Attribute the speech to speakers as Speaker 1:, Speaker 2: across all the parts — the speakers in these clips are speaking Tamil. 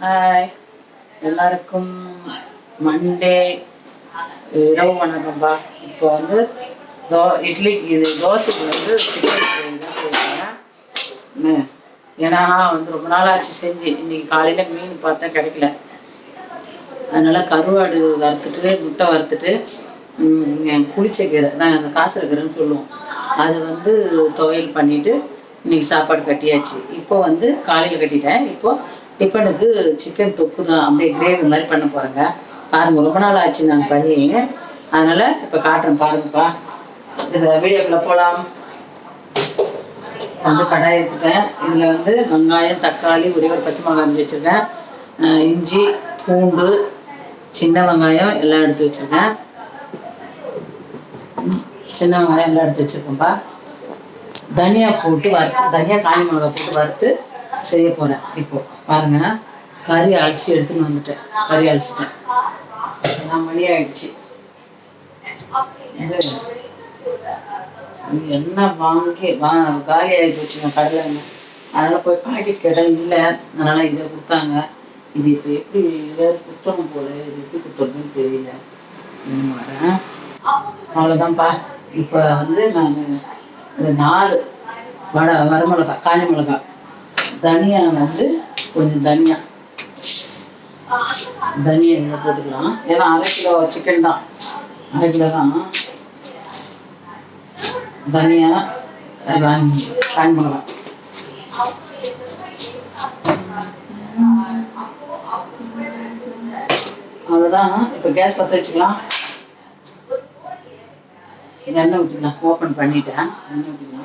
Speaker 1: ஹாய் எல்லாருக்கும் மண்டே இரவு வணக்கம்பா இப்போ வந்து தோ இட்லி இது தோசைக்கு வந்து சிக்கன் தான் செய்யறேன் ஏன்னா வந்து ரொம்ப நாள் ஆச்சு செஞ்சு. இன்னைக்கு காலையில் மீன் பார்த்தா கிடைக்கல. அதனால கருவாடு வறுத்துட்டு முட்டை வறுத்துட்டு ம், புளிச்சக்கீரை தான் அந்த காசுரக்கீரைன்னு சொல்லுவோம். அதை வந்து துவையல் பண்ணிட்டு இன்னைக்கு சாப்பாடு கட்டியாச்சு. இப்போ வந்து காலையில் கட்டிட்டேன். இப்போது டிஃபனுக்கு சிக்கன் தொக்கு தான் அப்படியே கிரேவி மாதிரி பண்ண போகிறேங்க பாருங்க ரொம்ப நாள் ஆச்சு நான் பண்ணி. அதனால இப்போ காட்டுறேன் பாருங்கப்பா. இதில் வீடியோக்குள்ள போகலாம் வந்து கடாய் எடுத்துட்டேன். இதில் வந்து வெங்காயம் தக்காளி ஒரே ஒரு பச்சை மிளகாய் அரைஞ்சி வச்சுருக்கேன். இஞ்சி பூண்டு சின்ன வெங்காயம் எல்லாம் எடுத்து வச்சுருக்கேன். சின்ன வெங்காயம் எல்லாம் எடுத்து வச்சுருக்கேன்ப்பா. தனியா போட்டு வறுத்து தனியா காஞ்சி மிளகாய் போட்டு வறுத்து செய்ய போகிறேன் இப்போ பாருங்க கறி அலசி எடுத்துன்னு வந்துட்டேன். கறி அலசிட்டேன். ஏன்னா மணி ஆயிடுச்சு. இது என்ன வாங்கி வா காலி ஆகி போச்சுங்க கடையில் எண்ணெய். அதனால் போய் பாக்கெட் கேட்டால் இல்லை. அதனால் இதை கொடுத்தாங்க. இது இப்போ எப்படி இதை குத்தணும் போல? இது எப்படி குத்துறதுன்னு தெரியல. வரேன். அவ்வளோதான்ப்பா இப்போ வந்து நான் இந்த நாலு வட வரமிளகா காஞ்சி மிளகா. தனியா வந்து கொஞ்சம் தனியா. தனியா இங்கே போட்டுக்கலாம். ஏன்னா அரை கிலோ சிக்கன் தான். அரை கிலோ தான். தனியா காஞ்சி மிளகா அவ்வளோதான் இப்போ கேஸ் பற்ற வச்சுக்கலாம். எண்ணெய் ஊற்றிக்கலாம் ஓப்பன் பண்ணிட்டேன். எண்ணெய் ஊற்றிக்கலாம்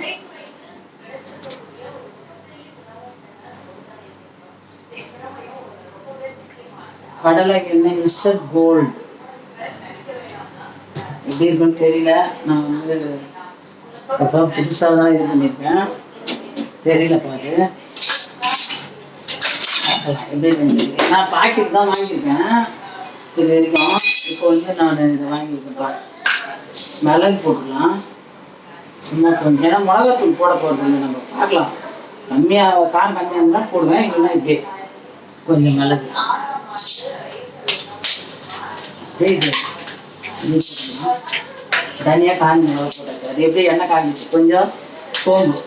Speaker 1: கடலை எண்ணெய் மிஸ்டர் கோல்டு. எப்படி இருக்குன்னு தெரியல. நான் வந்து இப்போ புதுசாக தான் இது பண்ணியிருக்கேன். தெரியல பாரு. எப்படி இருக்குன்னு நான் பாக்கெட் தான் வாங்கியிருக்கேன். இது வரைக்கும் இப்போ வந்து நான் இதை வாங்கியிருக்கேன் பாரு. மிளகு போட்டுக்கலாம். சும்மா கொஞ்சம். ஏன்னா மிளகாத்தூள் போட போகிறது இல்லை. நம்ம பார்க்கலாம். கம்மியாக காரம் கம்மியாக இருந்தால் போடுவேன். இல்லைன்னா இப்படி கொஞ்சம் மிளகு. இது தனியாக காஞ்சி மிளகு போட்டாச்சு அது எப்படி எண்ணெய் காஞ்சிச்சு கொஞ்சம் சோம்பு.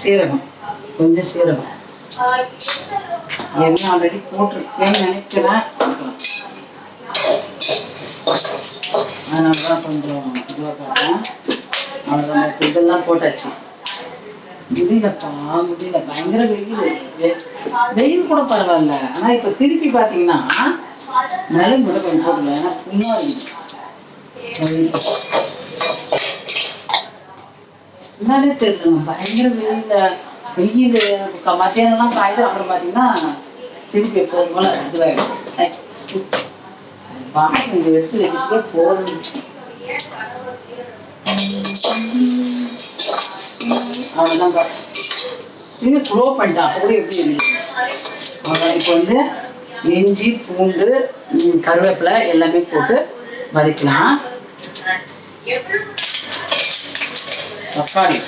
Speaker 1: சீரகம். கொஞ்சம் சீரகம். எண்ணெய் ஆல்ரெடி போட்டிருக்கேன்னு நினைக்கிறேன். அதனால தான் கொஞ்சம் இதுவாக பார்த்தேன் அவ்வளோதான் இப்ப இதெல்லாம் போட்டாச்சு. முடியலப்பா முடியல. பயங்கர வெயில் வெயில் கூட பரவாயில்ல. ஆனா இப்போ திருப்பி பாத்தீங்கன்னா நிலம் கூட கொஞ்சம் போடல ஏன்னா புண்ணா வெயில் தெரியலங்க. பயங்கர வெயில். வெயில் மத்தியானம்லாம் காயுது அப்புறம் பாத்தீங்கன்னா திருப்பி எப்போதும் போல இதுவாயிடும். பாட்டு இங்கே எடுத்து வைக்கிறதுக்கே போதும் அவ்வளோதான் இன்னும் ஸ்லோ பண்ணிட்டேன் அப்போ கூட எப்படி இருக்கு? அவ்வளோதான் இப்போ வந்து இஞ்சி பூண்டு கருவேப்பிலை எல்லாமே போட்டு வதக்கலாம். தக்காளி.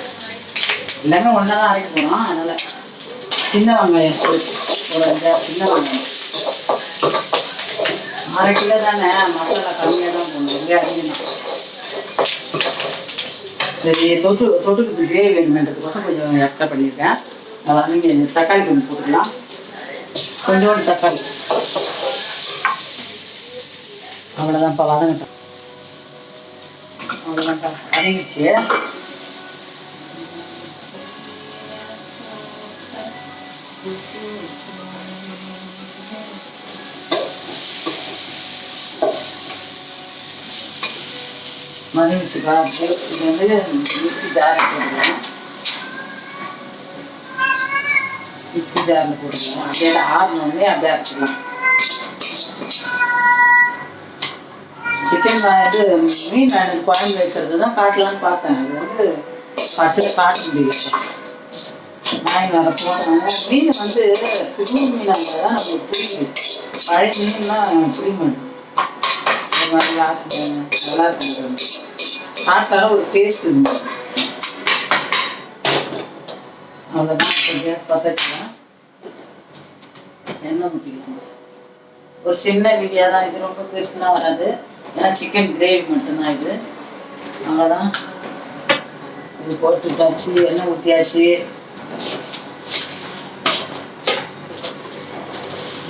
Speaker 1: எல்லாமே ஒன்றா தான் அரைக்க போகிறோம் அதனால் சின்ன வெங்காயம் ஒரு சின்ன வெங்காயம். அரை கிலோ தானே மசாலா கம்மியாக தான் போடணும் இல்லையா சரி தொட்டு தொட்டுக்கு கிரேவி வேணுமென்றதுக்கோசம் கொஞ்சம் எக்ஸ்ட்ரா பண்ணியிருக்கேன். அதான் நீங்கள் தக்காளி கொஞ்சம் போட்டுக்கலாம். கொஞ்சோண்டு தக்காளி. அவ்வளோதான்ப்பா வதங்கட்டும். அவ்வளோதான்ப்பா வதங்கிச்சு மதிமிச்சுக்கா இது வந்து மிக்ஸி ஜாரில் போடுவோம் மிக்ஸி ஜாரில் போடுவோம் அப்படியே ஆறினோடனே அப்படியே அரைச்சிக்கலாம். சிக்கன் இது மீன் எனக்கு குழம்பு வைக்கிறது தான் காட்டலான்னு பார்த்தேன். அது வந்து பசியில் காட்ட முடியல. வாங்கி வர போடுறாங்க மீன் வந்து புது மீனாக இருந்தால் தான் நம்மளுக்கு பிடிக்கும் பழைய மீன்லாம் பிடிக்க மாட்டேன் மாதிரி வாசனை நல்லா இருக்கும் சாப்பிட்டாலும் ஒரு டேஸ்ட் இருந்தது அவ்வளோதான் கேஸ் பற்ற எண்ணெய் ஊற்றிக்கலாம் ஒரு சின்ன வீடியோ தான். இது ரொம்ப பெருசுலாம் வராது. ஏன்னா சிக்கன் கிரேவி மட்டும்தான் இது. அவ்வளோதான் இது போட்டுட்டாச்சு. எண்ணெய் ஊற்றியாச்சு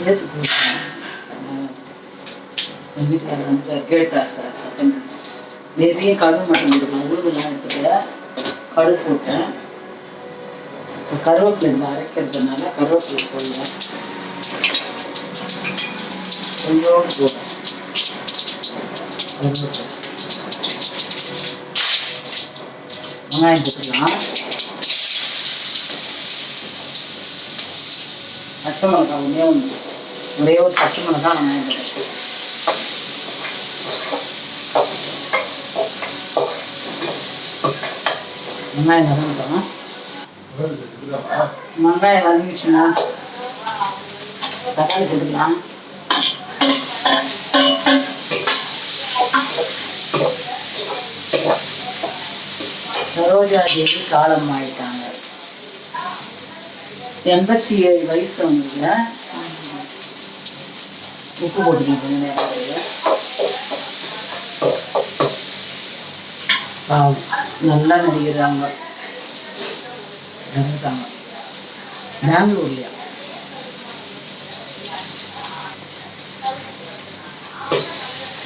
Speaker 1: ஏற்றி போட்டேன் எங்கள் வீட்டுக்காரர் வந்துட்டு கேட்டார் சார் சட்டம் நிறைய கடுகு மட்டும் கொடுக்கலாம் உழுதுலாம் எடுத்துக்கல கடுகு போட்டேன். கருவேப்பிலை இந்த அரைக்கிறதுனால கருவேப்பிலை போடுவேன் கொஞ்சோண்டு போட்டேன். வெங்காயம் போட்டுக்கலாம். பச்சை மிளகாய் ஒன்றே ஒன்று. ஒரே ஒரு பச்சை மிளகாய் வெங்காயம் போட்டேன் வெங்காயம் வதங்கிட்டோம் வெங்காயம் வதங்கிச்சுன்னா தக்காளி போட்டுக்கலாம். சரோஜா தேவி காலம் ஆயிட்டாங்க எண்பத்தி ஏழு வயசு அவங்களுக்கு உப்பு போட்டுக்கலாம் பாவம் நல்லா நடிக்கிறாங்க இறந்துட்டாங்க. பெங்களூர்லையா?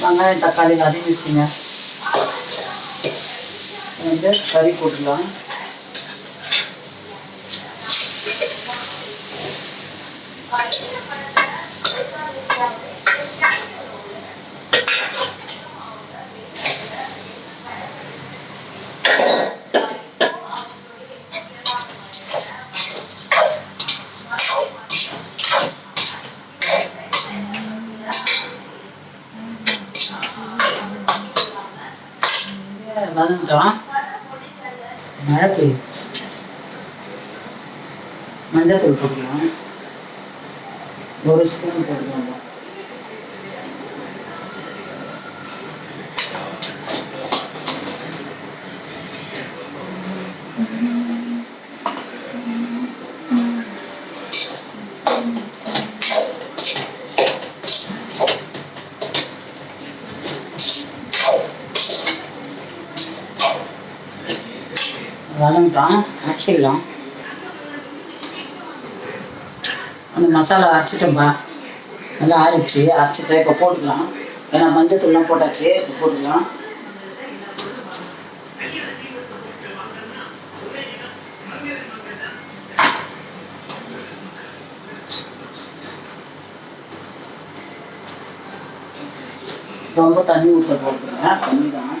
Speaker 1: வெங்காயம் தக்காளி வதங்கிச்சுங்க வந்து கறி போட்டுக்கலாம் வதங்கிட்டோம் மழை பெய்யுது. மஞ்சத்தூள் போட்டுக்கலாம். ஒரு ஸ்பூன் போட்டுக்கலாம். வதங்கிட்டோம் அரைச்சிக்கலாம் அந்த மசாலா அரைச்சிட்டோம்பா நல்லா ஆறிடுச்சு. அரைச்சிட்டு இப்போ போட்டுக்கலாம். ஏன்னா மஞ்சத்தூள்லாம் போட்டாச்சு. இப்போ போட்டுக்கலாம். ரொம்ப தண்ணி ஊற்ற போட்டுருங்க. தண்ணி தான்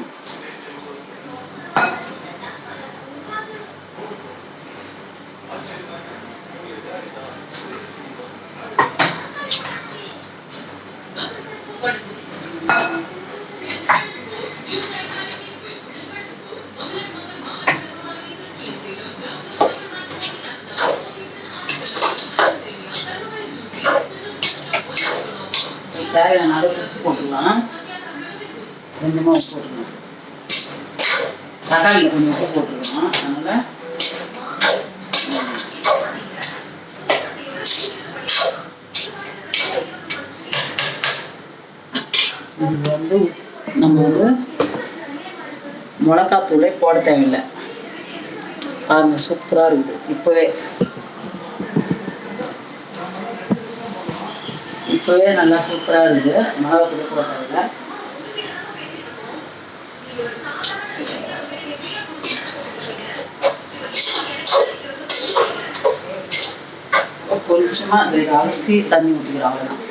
Speaker 1: தேவையான அளவு உப்பு போட்டுக்கலாம். கொஞ்சமாக உப்பு போட்டுக்கலாம். தக்காளியில் கொஞ்சம் உப்பு போட்டுக்கலாம். அதனால் இது வந்து நம்ம வந்து மிளகாத்தூளே போட தேவையில்லை. பாருங்க சூப்பராக இருக்குது. இப்போவே இப்போவே நல்லா சூப்பராக இருக்குது மிளகாத்தூளே போட தேவையில்லை கொஞ்சமாக இந்த அரிசி தண்ணி ஊற்றிக்கிறோம் அவ்வளோதான்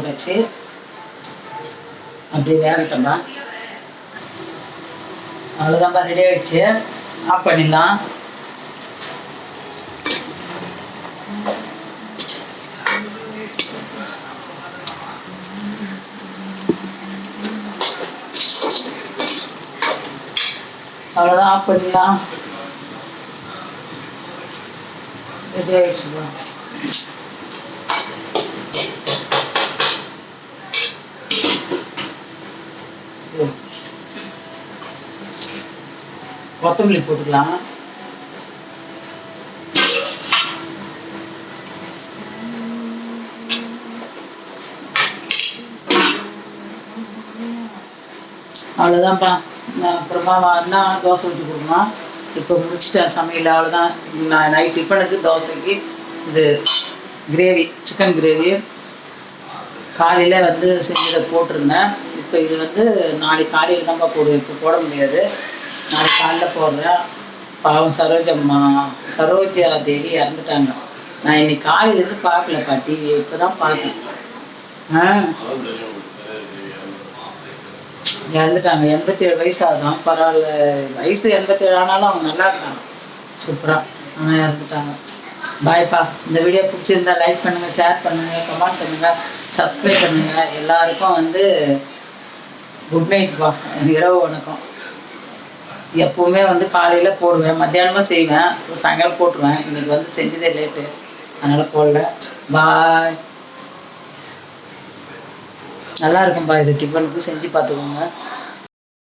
Speaker 1: போட்டாச்சு. அப்படியே வேகட்டோம்னா அவ்வளோதான்பா ரெடி ஆகிடுச்சு ஆஃப் பண்ணிடலாம். அவ்வளோதான் ஆஃப் பண்ணிடலாம். ரெடி ஆகிடுச்சுப்பா கொத்தமல்லி போட்டுக்கலாம்? அவ்வளோதான்ப்பா நான் அப்புறமா வரனா தோசை ஊற்றி கொடுக்கணும்? இப்போ முடிச்சிட்டேன் சமையல் அவ்வளோதான் நான் நைட் டிஃபனுக்கு தோசைக்கு இது கிரேவி சிக்கன் கிரேவி காலையில் வந்து செஞ்சதை போட்டிருந்தேன். இப்போ இது வந்து நாளைக்கு காலையில் தான்ப்பா போடுவேன். இப்போ போட முடியாது. காலைல போடுறா பாவம் சரோஜம்மா சரோஜா தேவி இறந்துட்டாங்க. நான் இன்னைக்கு காலையிலேருந்து பார்க்கலப்பா டிவி இப்போ தான் பார்த்தேன் ஆ? இறந்துட்டாங்க. எண்பத்தி ஏழு வயசு ஆகுதான். பரவாயில்ல. வயசு எண்பத்தி ஏழு ஆனாலும் அவங்க நல்லா இருக்காங்க. சூப்பராக ஆனால் இறந்துட்டாங்க. பாய்ப்பா இந்த வீடியோ பிடிச்சிருந்தா லைக் பண்ணுங்கள் ஷேர் பண்ணுங்கள் கமெண்ட் பண்ணுங்கள் சப்ஸ்கிரைப் பண்ணுங்கள் எல்லாருக்கும் வந்து குட் நைட்ப்பா இரவு வணக்கம். எப்பவுமே வந்து காலையில் போடுவேன் மத்தியானமாக செய்வேன் சாயங்காலம் போட்டுருவேன். இன்றைக்கி வந்து செஞ்சதே லேட்டு. அதனால் போடல. பாய். நல்லா இருக்கும்பா இது டிஃபனுக்கு செஞ்சு பார்த்துக்கோங்க.